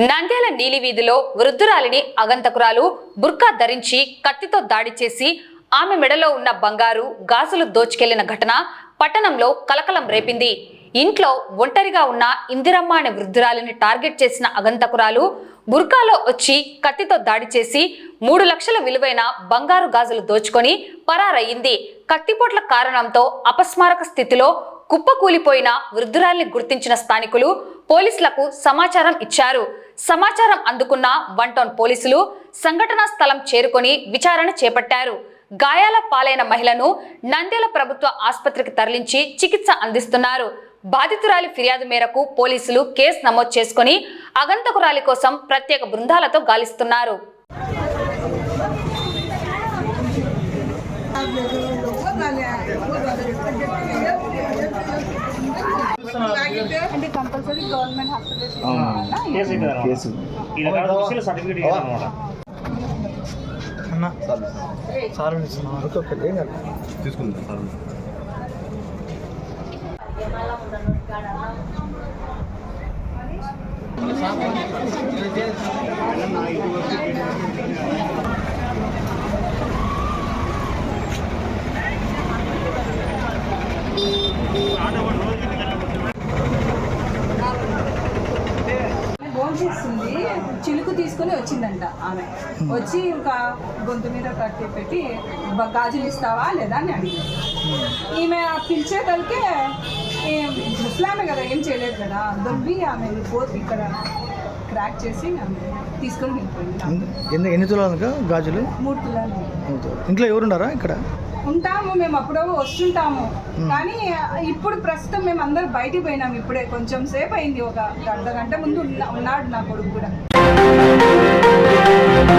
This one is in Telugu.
నంద్యాల నీలివీధిలో వృద్ధురాలిని అగంతకురాలు బుర్కా ధరించి కత్తితో దాడి చేసి ఆమె మెడలో ఉన్న బంగారు గాజులు దోచుకెళ్ళిన ఘటన పట్టణంలో కలకలం రేపింది. ఇంట్లో ఒంటరిగా ఉన్న ఇందిరమ్మ అనే వృద్ధురాలిని టార్గెట్ చేసిన అగంతకురాలు బుర్కాలో వచ్చి కత్తితో దాడి చేసి మూడు లక్షల విలువైన బంగారు గాజులు దోచుకొని పరారయ్యింది. కత్తిపోట్ల కారణంతో అపస్మారక స్థితిలో కుప్పకూలిపోయిన వృద్ధురాల్ని గుర్తించిన స్థానికులు పోలీసులకు సమాచారం ఇచ్చారు. సమాచారం అందుకున్న వన్ టౌన్ పోలీసులు సంఘటనా స్థలం చేరుకొని విచారణ చేపట్టారు. గాయాల పాలైన మహిళను నంద్యాల ప్రభుత్వ ఆసుపత్రికి తరలించి చికిత్స అందిస్తున్నారు. బాధితురాలి ఫిర్యాదు మేరకు పోలీసులు కేసు నమోదు చేసుకొని అగంతకురాలి కోసం ప్రత్యేక బృందాలతో గాలిస్తున్నారు. అంటే కంపల్సరీ గవర్నమెంట్ హాస్పిటల్ సర్టిఫికేట్ అనమాట అన్న సార్. తీసుకుందాం సార్. చేస్తుంది చిలుకు తీసుకొని వచ్చిందంట ఆమె. వచ్చి ఇంకా గొంతు మీద కట్టి పెట్టి "బ- గాజులు ఇస్తావా లేదా? అని అడిగింది. ఈమె పిలిచేతలకే ముస్లామే కదా ఏం చేయలేదు కదా. దొబ్బి ఆమె పోతు ఇక్కడ క్రాక్ చేసి ఆమె తీసుకొని వెళ్ళిపోయింది. ఎన్ని తులాలు గాజులు? మూడు పిల్లలు ఇంట్లో ఎవరున్నారా ఇక్కడ? ఉంటాము మేము అప్పుడో వస్తుంటాము. కానీ ఇప్పుడు ప్రస్తుతం మేము అందరు బయటికి పోయినాము ఇప్పుడే. కొంచెం సేపు అయింది ఒక అర్ధ గంట ముందు ఉన్నాడు నా కొడుకు కూడా.